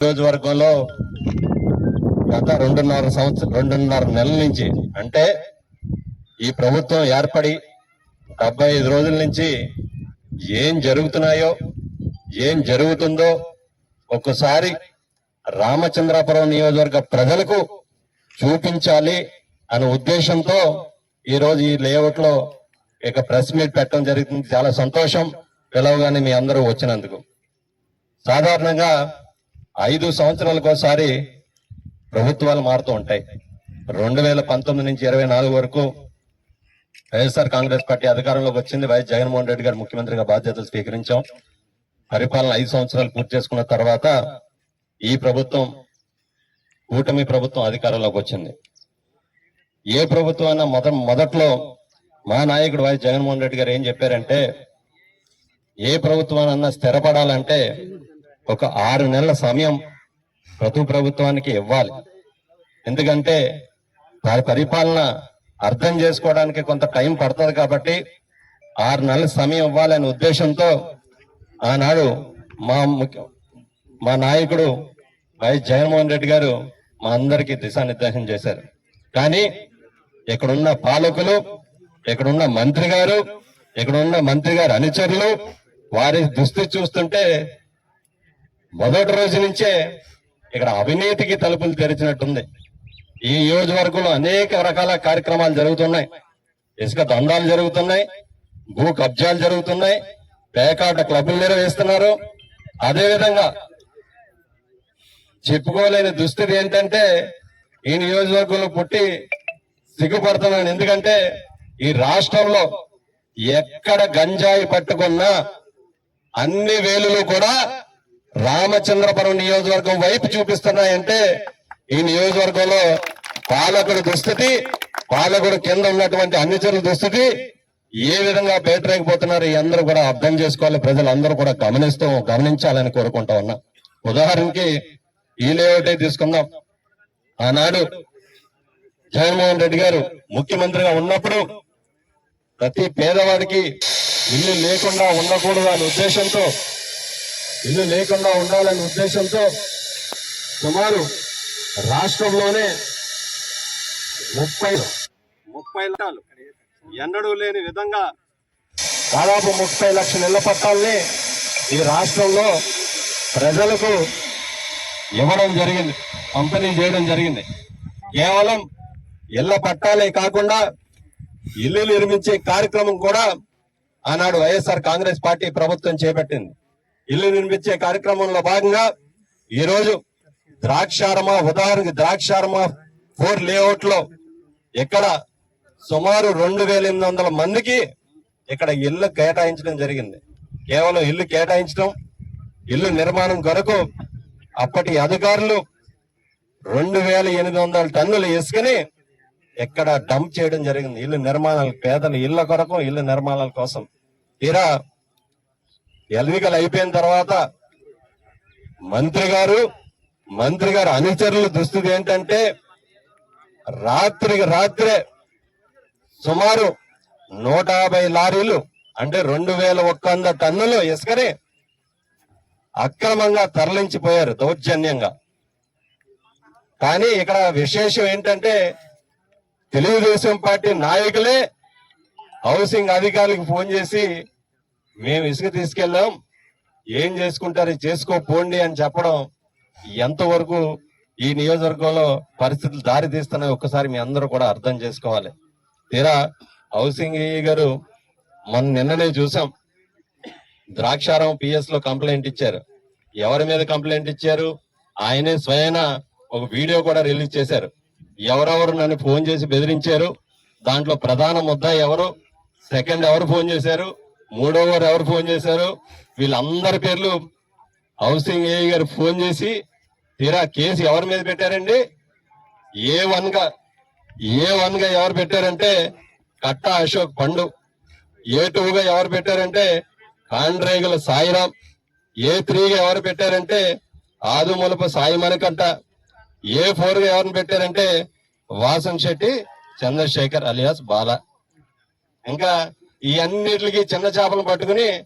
నియోజకవర్గంలో గత రెండున్నర సంవత్సరం రెండున్నర నెలల నుంచి అంటే ఈ ప్రభుత్వం ఏర్పడి డెబ్బై ఐదు రోజుల నుంచి ఏం జరుగుతున్నాయో ఏం జరుగుతుందో ఒక్కసారి రామచంద్రాపురం నియోజకవర్గ ప్రజలకు చూపించాలి అనే ఉద్దేశంతో ఈరోజు ఈ లేఅవుట్లో ఇక ప్రెస్ మీట్ పెట్టడం జరుగుతుంది చాలా సంతోషం. పిలవగానే మీ అందరూ వచ్చినందుకు. సాధారణంగా ఐదు సంవత్సరాలకోసారి ప్రభుత్వాలు మారుతూ ఉంటాయి. రెండు వేల పంతొమ్మిది నుంచి ఇరవై నాలుగు వరకు వైఎస్ఆర్ కాంగ్రెస్ పార్టీ అధికారంలోకి వచ్చింది. వైఎస్ జగన్మోహన్ రెడ్డి గారు ముఖ్యమంత్రిగా బాధ్యతలు స్వీకరించాం. పరిపాలన ఐదు సంవత్సరాలు పూర్తి చేసుకున్న తర్వాత ఈ ప్రభుత్వం కూటమి ప్రభుత్వం అధికారంలోకి వచ్చింది. ఏ ప్రభుత్వం అయినా మొద మొదట్లో మా నాయకుడు వైఎస్ జగన్మోహన్ రెడ్డి గారు ఏం చెప్పారంటే ఏ ప్రభుత్వానన్నా స్థిరపడాలంటే ఒక ఆరు నెలల సమయం ప్రతి ప్రభుత్వానికి ఇవ్వాలి. ఎందుకంటే వారి పరిపాలన అర్థం చేసుకోవడానికి కొంత టైం పడుతుంది కాబట్టి ఆరు నెలల సమయం ఇవ్వాలనే ఉద్దేశంతో ఆనాడు మా ముఖ్య మా నాయకుడు వైఎస్ జగన్మోహన్ రెడ్డి గారు మా అందరికీ దిశానిర్దేశం చేశారు. కానీ ఇక్కడున్న పాలకులు ఇక్కడున్న మంత్రి గారు ఇక్కడున్న మంత్రి గారు అనుచరులు వారి దుస్థితి చూస్తుంటే మొదటి రోజు నుంచే ఇక్కడ అవినీతికి తలుపులు తెరిచినట్టుంది. ఈ నియోజకవర్గంలో అనేక రకాల కార్యక్రమాలు జరుగుతున్నాయి. ఇసుక దందాలు జరుగుతున్నాయి. భూ కబ్జాలు జరుగుతున్నాయి. పేకాట క్లబ్లు నిర్వహిస్తున్నారు. అదేవిధంగా చెప్పుకోలేని దుస్థితి ఏంటంటే ఈ నియోజకవర్గంలో పుట్టి సిగ్గుపడుతున్నాను. ఎందుకంటే ఈ రాష్ట్రంలో ఎక్కడ గంజాయి పట్టుకున్నా అన్ని వేలులు కూడా రామచంద్రపురం నియోజకవర్గం వైపు చూపిస్తున్నాయంటే ఈ నియోజకవర్గంలో పాలకుడి దుస్థితి పాలకుడు కింద ఉన్నటువంటి అనుచరుల దుస్థితి ఏ విధంగా పేటరేకపోతున్నారు ఈ అందరూ కూడా అర్థం చేసుకోవాలి. ప్రజలందరూ కూడా గమనిస్తూ గమనించాలని కోరుకుంటా ఉన్నా. ఉదాహరణకి ఈ లేఅవుటే తీసుకుందాం. ఆనాడు జగన్మోహన్ రెడ్డి గారు ముఖ్యమంత్రిగా ఉన్నప్పుడు ప్రతి పేదవాడికి ఇల్లు లేకుండా ఉండకూడదు అనే ఉద్దేశంతో ఇల్లు లేకుండా ఉండాలనే ఉద్దేశంతో సుమారు రాష్ట్రంలోనే ముప్పై ముప్పై లక్షలు. ఎన్నడూ లేని విధంగా దాదాపు ముప్పై లక్షల ఇళ్ళ పట్టాలని ఈ రాష్ట్రంలో ప్రజలకు ఇవ్వడం జరిగింది. పంపిణీ చేయడం జరిగింది. కేవలం ఇళ్ళ పట్టాలే కాకుండా ఇల్లు నిర్మించే కార్యక్రమం కూడా ఆనాడు వైఎస్ఆర్ కాంగ్రెస్ పార్టీ ప్రభుత్వం చేపట్టింది. ఇల్లు నిర్మించే కార్యక్రమంలో భాగంగా ఈరోజు ద్రాక్షారమ ఉదాహరణకి ద్రాక్షారమ ఫోర్ లేఅవుట్లో ఇక్కడ సుమారు రెండు వేల ఎనిమిది వందల మందికి ఇక్కడ ఇల్లు కేటాయించడం జరిగింది. కేవలం ఇల్లు కేటాయించడం ఇల్లు నిర్మాణం కొరకు అప్పటి అధికారులు రెండు వేల ఎనిమిది వందల టన్నులు ఇసుకని ఎక్కడ డంప్ చేయడం జరిగింది. ఇల్లు నిర్మాణాలు పేదల ఇళ్ళ కొరకు ఇల్లు నిర్మాణాల కోసం. తీరా ఎన్నికలు అయిపోయిన తర్వాత మంత్రి గారు మంత్రి గారు అనుచరుల దుస్థితి ఏంటంటే రాత్రికి రాత్రే సుమారు నూట యాభై లారీలు అంటే రెండు వేల ఒక్క వంద టన్నులు ఇసుకని అక్రమంగా తరలించిపోయారు దౌర్జన్యంగా. కానీ ఇక్కడ విశేషం ఏంటంటే తెలుగుదేశం పార్టీ నాయకులే హౌసింగ్ అధికారులకు ఫోన్ చేసి మేము ఇసుక తీసుకెళ్ళాం. ఏం చేసుకుంటారు? చేసుకో పోండి అని చెప్పడం ఎంతవరకు ఈ నియోజకవర్గంలో పరిస్థితులు దారి తీస్తున్నాయి ఒక్కసారి మీ అందరూ కూడా అర్థం చేసుకోవాలి. తీరా హౌసింగ్ గారు మొన్న నిన్ననే చూసాం. ద్రాక్షారం పిఎస్లో కంప్లైంట్ ఇచ్చారు. ఎవరి మీద కంప్లైంట్ ఇచ్చారు? ఆయనే స్వయన ఒక వీడియో కూడా రిలీజ్ చేశారు. ఎవరెవరు నన్ను ఫోన్ చేసి బెదిరించారు? దాంట్లో ప్రధాన ముద్ద ఎవరు? సెకండ్ ఎవరు ఫోన్ చేశారు? మూడోవారు ఎవరు ఫోన్ చేశారు? వీళ్ళందరి పేర్లు హౌసింగ్ ఏ గారు ఫోన్ చేసి తీరా కేసు ఎవరి మీద పెట్టారండి? ఏ వన్గా ఏ వన్గా ఎవరు పెట్టారంటే కట్ట అశోక్ పండు. ఏ టూగా ఎవరు పెట్టారంటే కాండ్రేగుల సాయిరాం. ఏ త్రీగా ఎవరు పెట్టారంటే ఆదుమొలపు సాయి మణికంట ఏ ఫోర్గా ఎవరిని పెట్టారంటే వాసన్ శెట్టి చంద్రశేఖర్ అలియాస్ బాల. ఇంకా ఈ అన్నిటికి చిన్న చేపలు పట్టుకుని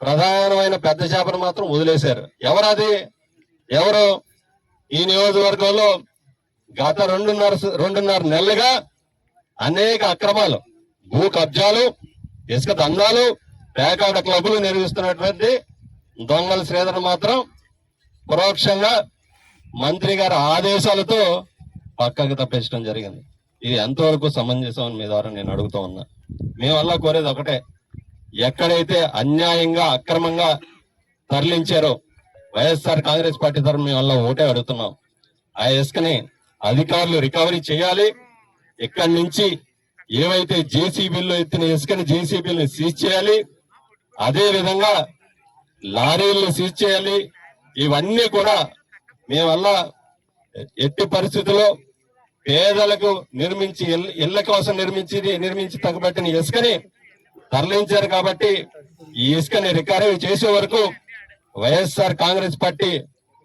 ప్రధానమైన పెద్ద చేపను మాత్రం వదిలేశారు. ఎవరు అది? ఎవరు? ఈ నియోజకవర్గంలో గత రెండున్నర రెండున్నర నెలలుగా అనేక అక్రమాలు భూ కబ్జాలు ఇసుక దందాలు పేకాట క్లబ్లు నిర్వహిస్తున్నటువంటి దొంగల శ్రీధర్ మాత్రం పరోక్షంగా మంత్రి గారి ఆదేశాలతో పక్కకు తప్పించడం జరిగింది. ఇది ఎంతవరకు సమంజసం అని మీ ద్వారా నేను అడుగుతూ ఉన్నా. మేమల్లా కోరేది ఒకటే ఎక్కడైతే అన్యాయంగా అక్రమంగా తరలించారో వైఎస్ఆర్ కాంగ్రెస్ పార్టీ తరఫున మేము వల్ల ఓటే అడుగుతున్నాం. ఆ ఇసుకని అధికారులు రికవరీ చేయాలి. ఇక్కడి నుంచి ఏవైతే జేసీబీల్లో ఎత్తిన ఇసుకని జేసీబీలను సీజ్ చేయాలి. అదే విధంగా లారీలను సీజ్ చేయాలి. ఇవన్నీ కూడా మేమల్ల ఎట్టి పరిస్థితుల్లో పేదలకు నిర్మించి ఇళ్ళ- ఇళ్ళ కోసం నిర్మించి నిర్మించి తగ్గబట్టిన ఇసుకని తరలించారు కాబట్టి ఈ ఇసుకని రికవరీ చేసే వరకు వైఎస్ఆర్ కాంగ్రెస్ పార్టీ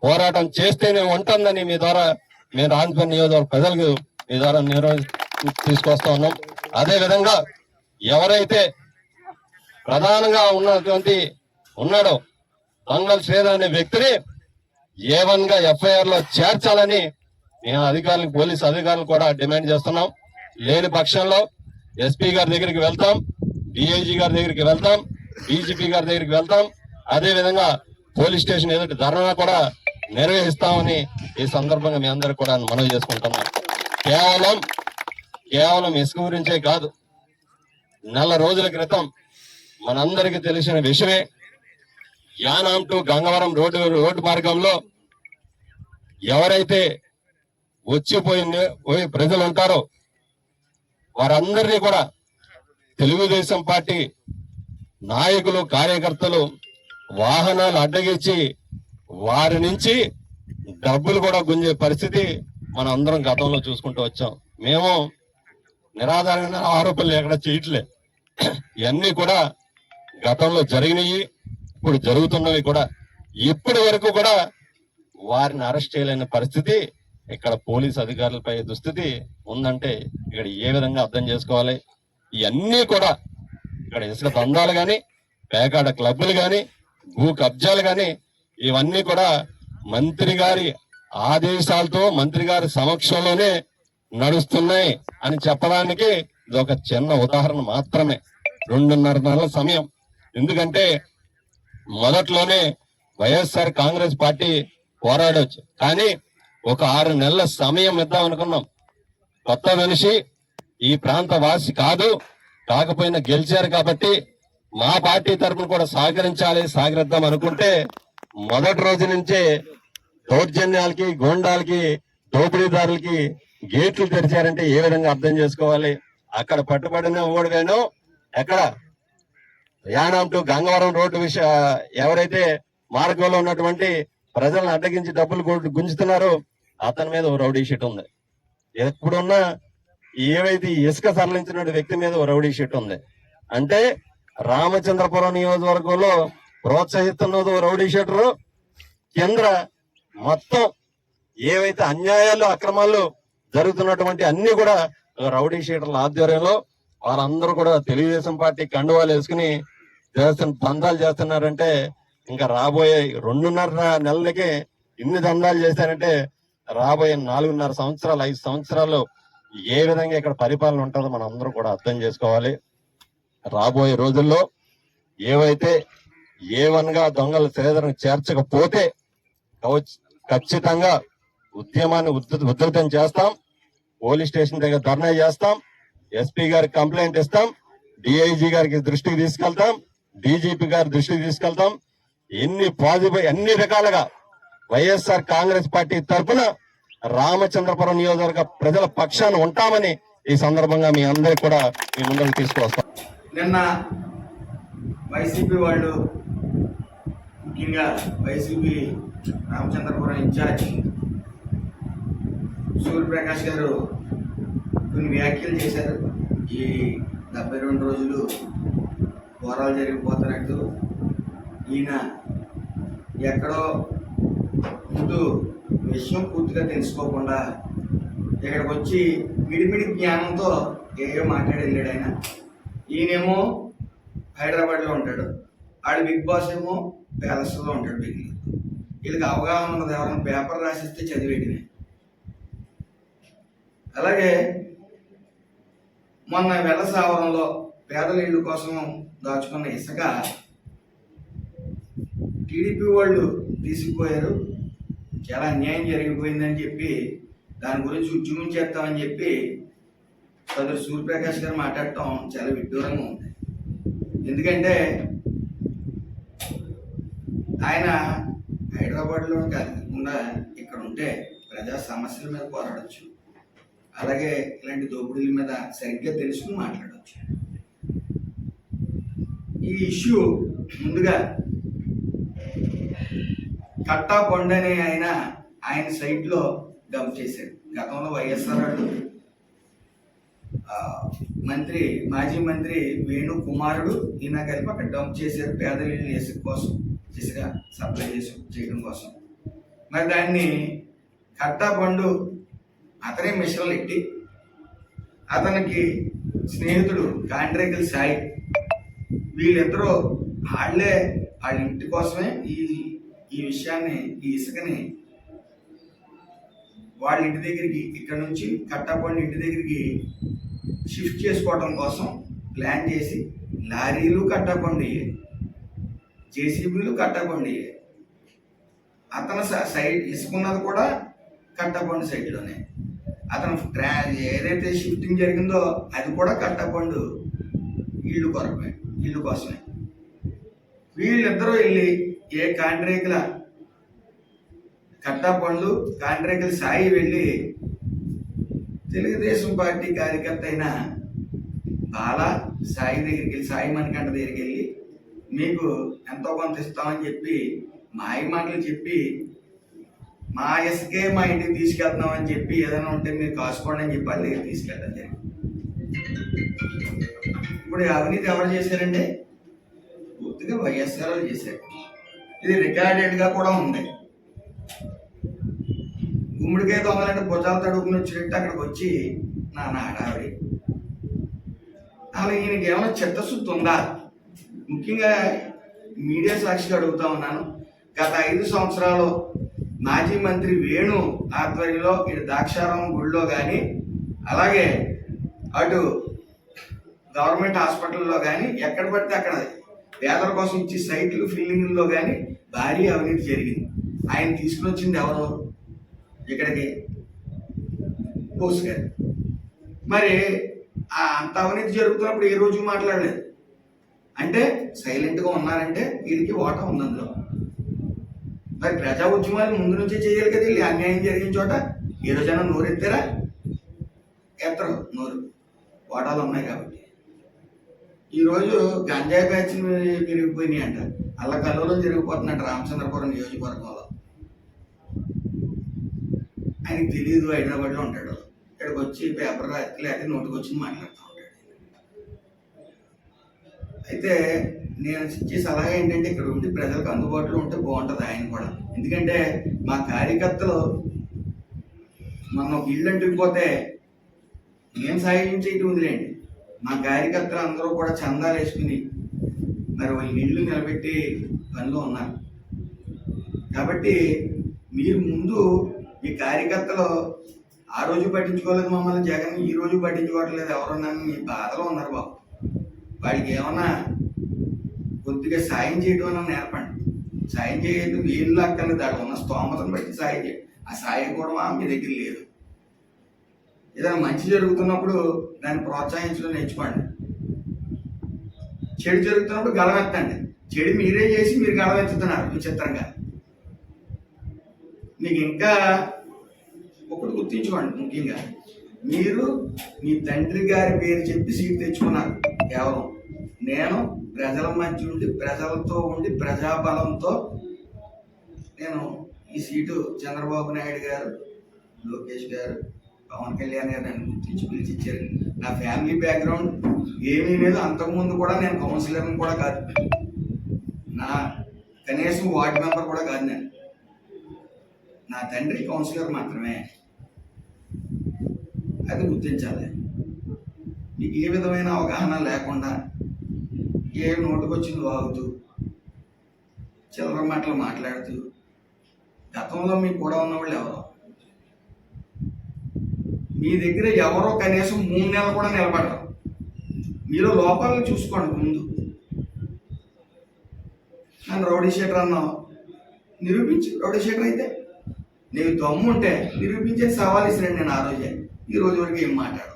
పోరాటం చేస్తేనే ఉంటుందని మీ ద్వారా మేము రాజపల్లి నియోజకవర్గ ప్రజలకు మీ ద్వారా తీసుకొస్తా ఉన్నాం. అదే విధంగా ఎవరైతే ప్రధానంగా ఉన్నటువంటి ఉన్నాడో దొంగల్ శ్రీధర్ అనే వ్యక్తిని ఏ గా ఎఫ్ఐఆర్లో చేర్చాలని మేము అధికారులకు పోలీసు అధికారులు కూడా డిమాండ్ చేస్తున్నాం. లేని పక్షంలో ఎస్పీ గారి దగ్గరికి వెళ్తాం డిఐజీ గారి దగ్గరికి వెళ్తాం డీజీపీ గారి దగ్గరికి వెళ్తాం. అదే విధంగా పోలీస్ స్టేషన్ ఎదుటి ధర్నా కూడా నిర్వహిస్తామని ఈ సందర్భంగా మీ అందరికి కూడా మనవి చేసుకుంటున్నాం. కేవలం కేవలం ఇసుక గురించే కాదు నెల రోజుల క్రితం మనందరికీ తెలిసిన విషయమే Yanam to Gangavaram road road మార్గంలో ఎవరైతే వచ్చిపోయిన పోయి ప్రజలు ఉంటారు వారందరినీ కూడా తెలుగుదేశం పార్టీ నాయకులు కార్యకర్తలు వాహనాలు అడ్డగించి వారి నుంచి డబ్బులు కూడా గుంజే పరిస్థితి మనం అందరం గతంలో చూసుకుంటూ వచ్చాం. మేము నిరాధారణ ఆరోపణలు ఎక్కడ చేయట్లే. ఇవన్నీ కూడా గతంలో జరిగినాయి ఇప్పుడు జరుగుతున్నవి కూడా. ఇప్పటి వరకు కూడా వారిని అరెస్ట్ చేయలేని పరిస్థితి ఇక్కడ పోలీస్ అధికారులపై దుస్థితి ఉందంటే ఇక్కడ ఏ విధంగా అర్థం చేసుకోవాలి? ఇవన్నీ కూడా ఇక్కడ ఇసుక దందాలు కానీ పేకాట క్లబ్బులు కానీ భూ కబ్జాలు కానీ ఇవన్నీ కూడా మంత్రి గారి ఆదేశాలతో మంత్రి గారి సమక్షంలోనే నడుస్తున్నాయి అని చెప్పడానికి ఇది ఒక చిన్న ఉదాహరణ మాత్రమే. రెండున్నర నెలల సమయం. ఎందుకంటే మొదట్లోనే వైఎస్ఆర్ కాంగ్రెస్ పార్టీ పోరాడొచ్చు. కానీ ఒక ఆరు నెలల సమయం ఇద్దాం అనుకున్నాం. కొత్త మనిషి ఈ ప్రాంత వాసి కాదు. కాకపోయినా గెలిచారు కాబట్టి మా పార్టీ తరపున కూడా సహకరించాలి సహకరిద్దాం అనుకుంటే మొదటి రోజు నుంచే దౌర్జన్యాలకి గోండాలకి దోపిడీదారులకి గేట్లు తెరిచారంటే ఏ విధంగా అర్థం చేసుకోవాలి? అక్కడ పట్టుబడిన ఓడివేను ఎక్కడ? యానాం టు గంగవరం రోడ్డు విషయ ఎవరైతే మార్గంలో ఉన్నటువంటి ప్రజలను అడ్డగించి డబ్బులు గుంజుతున్నారో అతని మీద ఓ రౌడీ షీట్ ఉంది. ఎప్పుడున్నా ఏవైతే ఇసుక సరళించిన వ్యక్తి మీద ఓ రౌడీ షీట్ ఉంది. అంటే రామచంద్రపురం నియోజకవర్గంలో ప్రోత్సహిస్తున్నది ఓ రౌడీ షీటరు. కేంద్ర మొత్తం ఏవైతే అన్యాయాలు అక్రమాలు జరుగుతున్నటువంటి అన్ని కూడా రౌడీ షీటర్ల ఆధ్వర్యంలో వారందరూ కూడా తెలుగుదేశం పార్టీ కండువాలు వేసుకుని చేస్తున్న దందాలు చేస్తున్నారంటే ఇంకా రాబోయే రెండున్నర నెలలకి ఇన్ని దందాలు చేశారంటే రాబోయే నాలుగున్నర సంవత్సరాలు ఐదు సంవత్సరాలు ఏ విధంగా ఇక్కడ పరిపాలన ఉంటుందో మనం అందరూ కూడా అర్థం చేసుకోవాలి. రాబోయే రోజుల్లో ఏవైతే ఏవన్గా దొంగల శ్రీధరను చేర్చకపోతే కవచ్- ఖచ్చితంగా ఉద్యమాన్ని ఉధృతం చేస్తాం. పోలీస్ స్టేషన్ దగ్గర ధర్నా చేస్తాం. ఎస్పీ గారికి కంప్లైంట్ ఇస్తాం. డిఐజీ గారికి దృష్టికి తీసుకెళ్తాం. డీజీపీ గారి దృష్టికి తీసుకెళ్తాం. ఎన్ని పాజిబుల్ అన్ని రకాలుగా వైఎస్ఆర్ కాంగ్రెస్ పార్టీ తరఫున రామచంద్రపురం నియోజకవర్గ ప్రజల పక్షాన ఉంటామని ఈ సందర్భంగా మీ అందరికి కూడా మీ ముందుకు తీసుకువస్తాం. నిన్న వైసీపీ వాళ్ళు ముఖ్యంగా వైసీపీ రామచంద్రపురం ఇన్ఛార్జ్ సూర్యప్రకాష్ గారు కొన్ని వ్యాఖ్యలు చేశారు. ఈ డెబ్బై రెండు రోజులు పోరాలు జరిగిపోతున్నట్టు ఈయన ఎక్కడో ముందు విషయం పూర్తిగా తెలుసుకోకుండా ఇక్కడికి వచ్చి మిడిమిడి జ్ఞానంతో ఏయో మాట్లాడి వెళ్ళాడు ఆయన. ఈయనేమో హైదరాబాద్లో ఉంటాడు. ఆడు బిగ్ బాస్ ఏమో ప్యాలెస్లో ఉంటాడు బెంగళూరు వీళ్ళకి అవగాహన ఉన్నది ఎవరైనా పేపర్ రాసిస్తే చదివేయడమే అలాగే మొన్న వెల్లసావరంలో పేదల ఇళ్ళు కోసం దాచుకున్న ఇసుక టీడీపీ వాళ్ళు తీసుకుపోయారు చాలా అన్యాయం జరిగిపోయిందని చెప్పి దాని గురించి ఉద్యమం చేస్తామని చెప్పి సదరు సూర్యప్రకాష్ గారు మాట్లాడటం చాలా విడ్డూరంగా ఉంది. ఎందుకంటే ఆయన హైదరాబాద్లో కాకుండా ఇక్కడ ఉంటే ప్రజా సమస్యల మీద పోరాడచ్చు. అలాగే ఇలాంటి దోపిడీల మీద సరిగ్గా తెలుసుకుని మాట్లాడవచ్చు ఈ ఇష్యూ ముందుగా కట్టా కొండ అనే ఆయన ఆయన సైట్లో గమ్ చేశాడు. గతంలో వైఎస్ఆర్ వాళ్ళు మంత్రి మాజీ మంత్రి వేణు కుమారుడు ఈయన కలిపి అక్కడ డంప్ చేశారు. పేదలు ఇళ్ళు కోసం ఇసుక సప్లై చేసి చేయడం కోసం. మరి దాన్ని కట్టా పండు అతనే మిషన్లు ఎట్టి అతనికి స్నేహితుడు కాంట్రాక్టుల సాయి వీళ్ళిద్దరూ వాళ్ళే వాళ్ళ ఇంటి కోసమే ఈ ఈ విషయాన్ని ఈ ఇసుకని వాళ్ళ ఇంటి దగ్గరికి ఇక్కడ నుంచి కట్టపండి ఇంటి దగ్గరికి షిఫ్ట్ చేసుకోవడం కోసం ప్లాన్ చేసి లారీలు కట్టపండి జేసీబీలు కట్టపండి అతను సైడ్ ఇసుకున్నది కూడా కట్టపండు సైడ్లోనే. అతను ట్రా ఏదైతే షిఫ్టింగ్ జరిగిందో అది కూడా కట్టపండు ఇల్లు కొరమే ఇల్లు కోసమే. వీళ్ళిద్దరూ వెళ్ళి ఏ కాంట్రాక్టుల కట్టపండ్లు కాండ్రేకుల సాయి వెళ్ళి తెలుగుదేశం పార్టీ కార్యకర్త అయిన బాల సాయి దగ్గరికి వెళ్ళి సాయి మణికంఠ దగ్గరికి వెళ్ళి మీకు ఎంతో కొంత ఇస్తామని చెప్పి మాయ మాటలు చెప్పి మా ఇసుకే మా ఇంటికి తీసుకెళ్తున్నాం అని చెప్పి ఏదైనా ఉంటే మీరు కాసుకోండి అని చెప్పి వాళ్ళ దగ్గర తీసుకెళ్ళడం జరిగింది. ఇప్పుడు అవినీతి ఎవరు చేశారండి పూర్తిగా వైఎస్ఆర్ వాళ్ళు చేశారు. ఇది రికార్డెడ్గా కూడా ఉంది. గుమ్మడికాయ దొంగలంటే భుజాలు తడుకుని వచ్చినట్టు అక్కడికి వచ్చి నా నాడావిడి. అలా ఈయనకి ఏమైనా చిత్తశుద్ధి ఉందా? ముఖ్యంగా మీడియా సాక్షిగా అడుగుతా ఉన్నాను. గత ఐదు సంవత్సరాలు మాజీ మంత్రి వేణు ఆధ్వర్యంలో ఇటు ద్రాక్షారం గుడిలో కానీ అలాగే అటు గవర్నమెంట్ హాస్పిటల్లో కానీ ఎక్కడ పడితే అక్కడ పేదల కోసం ఇచ్చే సైట్లు ఫిల్లింగ్లో కానీ భారీ అవినీతి జరిగింది. ఆయన తీసుకుని వచ్చింది ఎవరు? ఇక్కడికి బోస్ గారు. మరి ఆ అంత అవినీతి జరుగుతున్నప్పుడు ఏ రోజు మాట్లాడలేదు? అంటే సైలెంట్గా ఉన్నారంటే వీరికి ఓటం ఉంది అందులో. మరి ప్రజా ఉద్యమాలు ముందు నుంచే చేయాలి కదా వీళ్ళు? అన్యాయం జరిగిన చోట ఏ రోజైనా నోరు ఎత్తారా ఎత్తరు నోరు. ఓటాలు ఉన్నాయి కాబట్టి. ఈరోజు గంజాయి బ్యాచ్ పెరిగిపోయినాయి అంట అలా కల్లులో జరిగిపోతుందంట రామచంద్రపురం నియోజకవర్గంలో. ఆయనకి తెలియదు హైదరాబాద్లో ఉంటాడు. ఇక్కడికి వచ్చి పేపర్ రాత్రి లేకపోతే నోటికి వచ్చి మాట్లాడుతూ ఉంటాడు. అయితే నేను ఇచ్చే సలహా ఏంటంటే ఇక్కడ ఉండి ప్రజలకు అందుబాటులో ఉంటే బాగుంటుంది ఆయన కూడా. ఎందుకంటే మా కార్యకర్తలు మనం ఒక ఇల్లు అంటుకుపోతే నేను సాయం చేయటం ఉందిలేండి మా కార్యకర్తలు అందరూ కూడా చందాలు వేసుకుని మరి వాళ్ళ ఇళ్ళు నిలబెట్టి పనిలో ఉన్నారు. కాబట్టి మీరు ముందు మీ కార్యకర్తలు ఆ రోజు పట్టించుకోలేదు మమ్మల్ని జగన్ ఈ రోజు పట్టించుకోవట్లేదు ఎవరన్నా మీ బాధలో ఉన్నారు బాబు. వాడికి ఏమన్నా కొద్దిగా సాయం చేయడం అన్న నేర్పండి. సాయం చేయదు వీళ్ళు అక్కర్లేదు దాడు ఉన్న స్తోమతను బట్టి సాయం చేయండి. ఆ సాయం కూడా మా మీ దగ్గర లేదు. ఏదైనా మంచి జరుగుతున్నప్పుడు దాన్ని ప్రోత్సహించడం నేర్చుకోండి. చెడు జరుగుతున్నప్పుడు గలవెత్తండి చెడు మీరే చేసి మీరు గలవెత్తుతున్నారు విచిత్రంగా. మీకు ఇంకా ఒకటి గుర్తించుకోండి ముఖ్యంగా. మీరు మీ తండ్రి గారి పేరు చెప్పి సీట్ తెచ్చుకున్నారు. కేవలం నేను ప్రజల మధ్య ఉండి ప్రజలతో ఉండి ప్రజాబలంతో నేను ఈ సీటు చంద్రబాబు నాయుడు గారు లోకేష్ గారు పవన్ కళ్యాణ్ గారు నన్ను గుర్తించి పిలిచిచ్చారు. నా ఫ్యామిలీ బ్యాక్గ్రౌండ్ ఏమీ లేదు. అంతకుముందు కూడా నేను కౌన్సిలర్ని కూడా కాదు. నా కనీసం వార్డ్ మెంబర్ కూడా కాదు నేను. నా తండ్రి కౌన్సిలర్ మాత్రమే. అది గుర్తించాలి. మీకు ఏ విధమైన అవగాహన లేకుండా ఏ నోటుకొచ్చింది వాగుతూ చిల్లర మాటలు మాట్లాడుతూ గతంలో మీకు కూడా ఉన్నవాళ్ళు ఎవరో? మీ దగ్గర ఎవరో కనీసం మూడు నెలలు కూడా నిలబడరు. మీలో లోపాలను చూసుకోండి ముందు. నన్ను రౌడీ షీటర్ అన్నావు. నిరూపించి రౌడీ షీటర్ అయితే. నీకు దమ్ము ఉంటే నిరూపించే సవాల్ ఇసిరండి నేను ఆ రోజే. ఈ రోజు వరకు ఏం మాట్లాడు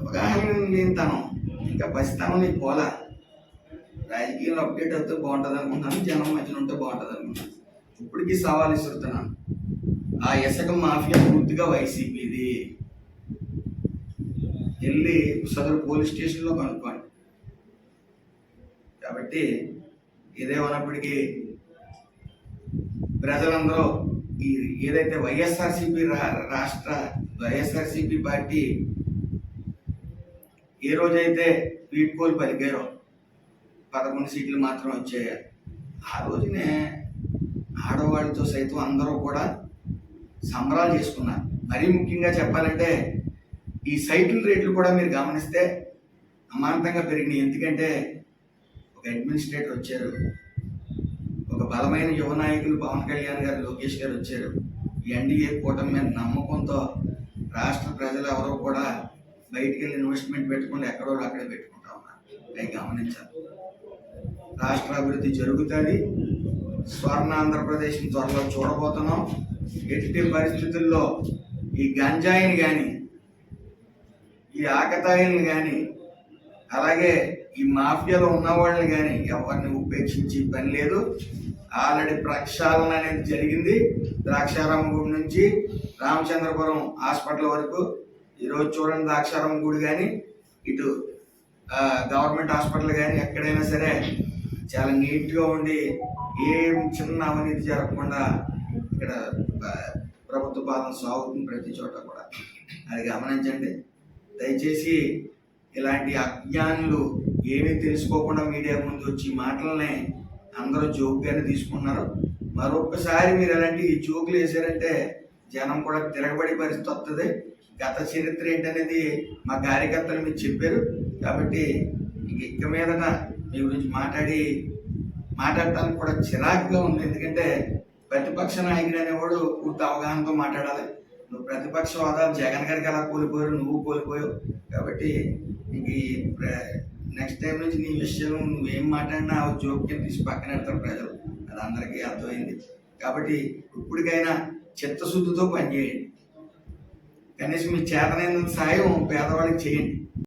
అవగాహన నేను తనం ఇంకా పసితనం నీకు పోలా. రాజకీయంలో అప్డేట్ అవుతే బాగుంటుంది అనుకుంటున్నాను జనం మధ్యన ఉంటే బాగుంటుంది అనుకుంటున్నాను ఇప్పటికీ సవాల్ ఇస్తున్నాను ఆ ఇసుక మాఫియా పూర్తిగా వైసీపీది వెళ్ళి సదరు పోలీస్ స్టేషన్లో కనుక్కోండి. కాబట్టి ఇదేమన్నప్పటికీ ప్రజలందరూ ఈ ఏదైతే వైఎస్ఆర్సీపీ రా- రాష్ట్ర వైఎస్ఆర్సీపీ పార్టీ ఏ రోజైతే వీడ్కోలు పలికారో పదకొండు సీట్లు మాత్రం వచ్చాయి? ఆ రోజునే ఆడవాళ్ళతో సైతం అందరూ కూడా సంబరాలు చేసుకున్నారు మరీ ముఖ్యంగా చెప్పాలంటే ఈ సైకిల్ రేట్లు కూడా మీరు గమనిస్తే అమాంతంగా పెరిగినాయి. ఎందుకంటే ఒక అడ్మినిస్ట్రేటర్ వచ్చారు. ఒక బలమైన యువ నాయకులు పవన్ కళ్యాణ్ గారు లోకేష్ గారు వచ్చారు. ఈ ఎన్డీఏ కూటమి మీద నమ్మకంతో రాష్ట్ర ప్రజలు ఎవరో కూడా బయటికి వెళ్ళి ఇన్వెస్ట్మెంట్ పెట్టుకుని ఎక్కడో అక్కడే పెట్టుకుంటా ఉన్నారు. అవి గమనించాలి రాష్ట్ర అభివృద్ధి జరుగుతుంది. స్వర్ణ ఆంధ్రప్రదేశ్ని త్వరలో చూడబోతున్నాం. ఎట్టి పరిస్థితుల్లో ఈ గంజాయిని కానీ ఈ ఆకతాయిని కానీ అలాగే ఈ మాఫియాలో ఉన్న వాళ్ళని కానీ ఎవరిని ఉపేక్షించి పని లేదు. ఆల్రెడీ ప్రక్షాళన అనేది జరిగింది. ద్రాక్షారామ గుడి నుంచి రామచంద్రపురం హాస్పిటల్ వరకు ఈరోజు చూడండి ద్రాక్షారామ గుడి కానీ ఇటు గవర్నమెంట్ హాస్పిటల్ కానీ ఎక్కడైనా సరే చాలా నీట్గా ఉండి ఏం చిన్న అవినీతి జరగకుండా ఇక్కడ ప్రభుత్వ పాలన సాగుతుంది ప్రతి చోట కూడా. అది గమనించండి. దయచేసి ఇలాంటి అజ్ఞానులు ఏమీ తెలుసుకోకుండా మీడియా ముందు వచ్చి మాటలనే అందరూ జోక్గానే తీసుకున్నారు మరొకసారి మీరు ఇలాంటి జోకులు వేశారంటే జనం కూడా తిరగబడి పరిస్థితి వస్తుంది గత చరిత్ర ఏంటనేది మా కార్యకర్తలు మీరు చెప్పారు. కాబట్టి ఇక మీదన మీ గురించి మాట్లాడి మాట్లాడటానికి కూడా చిరాకుగా ఉంది. ఎందుకంటే ప్రతిపక్ష నాయకుడు అనేవాడు పూర్తి అవగాహనతో మాట్లాడాలి. నువ్వు ప్రతిపక్ష హోదా జగన్ గారికి అలా కోల్పోయారు నువ్వు కోల్పోయావు. కాబట్టి ఇంక నెక్స్ట్ టైం నుంచి నీ విషయం నువ్వేం మాట్లాడినా ఆ జోక్యం తీసి పక్కన పెడతారు ప్రజలు. అది అందరికీ అర్థమైంది. కాబట్టి ఇప్పటికైనా చిత్తశుద్ధితో పనిచేయండి. కనీసం మీ చేతనైనంత సాయం పేదవాళ్ళకి చేయండి.